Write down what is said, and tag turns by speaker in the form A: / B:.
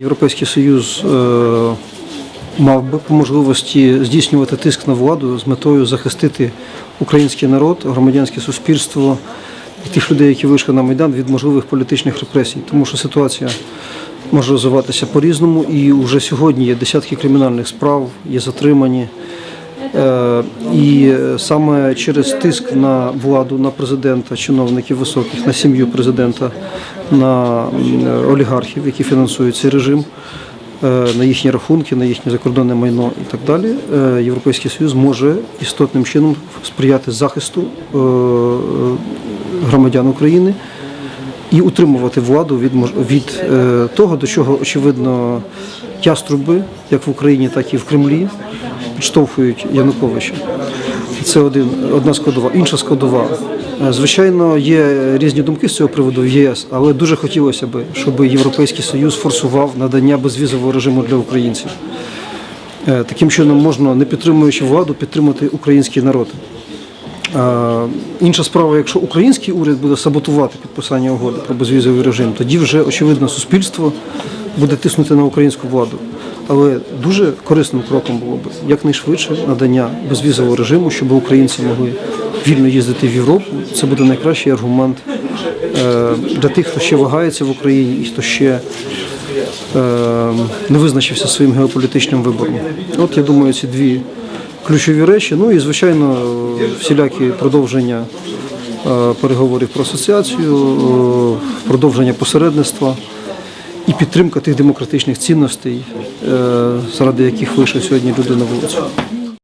A: Європейський Союз е, мав би по можливості здійснювати тиск на владу з метою захистити український народ, громадянське суспільство і тих людей, які вийшли на Майдан від можливих політичних репресій. Тому що ситуація може розвиватися по-різному, і вже сьогодні є десятки кримінальних справ, є затримані. Е, І саме через тиск на владу, на президента, чиновників високих, на сім'ю президента, на олігархів, які фінансують цей режим, е, на їхні рахунки, на їхнє закордонне майно і так далі, е, Європейський Союз може істотним чином сприяти захисту громадян України і утримувати владу від від того, до чого очевидно яструби, як в Україні, так і в Кремлі, підштовхують Януковича. Це один одна складова. Інша складова. Е, Звичайно, є різні думки з цього приводу в ЄС, але дуже хотілося б, щоб Європейський Союз форсував надання безвізового режиму для українців. Е, Таким чином можна, не підтримуючи владу, підтримати український народ. Е, Інша справа, якщо український уряд буде саботувати підписання угоди про безвізовий режим, тоді вже очевидно суспільство буде тиснути на українську владу. Але дуже корисним кроком було б якнайшвидше надання безвізового режиму, щоб українці могли вільно їздити в Європу. Це буде найкращий аргумент е, для тих, хто ще вагається в Україні і хто ще е, не визначився своїм геополітичним вибором. От я думаю, ці дві ключові речі. Ну і звичайно, всілякі продовження е, переговорів про асоціацію, продовження посередництва і підтримка тих демократичних цінностей, е, заради яких вийшли сьогодні люди на вулицю.